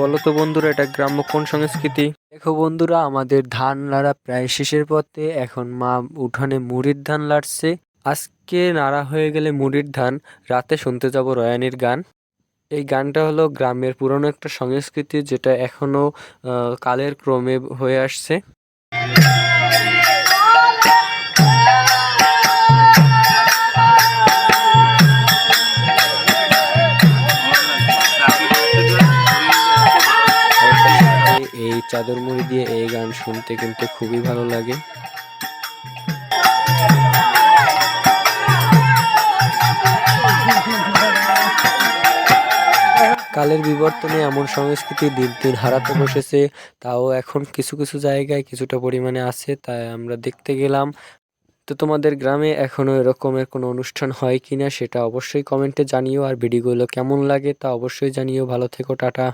বলো তো বন্ধুরা, এটা গ্রাম্য কোন সংস্কৃতি? দেখো বন্ধুরা, আমাদের ধান নাড়া প্রায় শেষের পথে। এখন মা উঠানে মুড়ির ধান লাড়ছে। আজকে নাড়া হয়ে গেলে মুড়ির ধান, রাতে শুনতে যাব রয়ানির গান। এই গানটা হলো গ্রামের পুরনো একটা সংস্কৃতি, যেটা এখনও কালের ক্রমে হয়ে আসছে। এই- চাদর মুড়ি দিয়ে এই গান শুনতে কিন্তু খুবই ভালো লাগে। কালের বিবর্তনে এমন সংস্কৃতি দিন দিন হারাতে বসেছে, তাও এখন কিছু কিছু জায়গায় কিছুটা পরিমাণে আছে, তাই আমরা দেখতে গেলাম। তো তোমাদের গ্রামে এখনও এরকমের কোনো অনুষ্ঠান হয় কি না সেটা অবশ্যই কমেন্টে জানিও, আর ভিডিওগুলো কেমন লাগে তা অবশ্যই জানিও। ভালো থেকো, টাটা।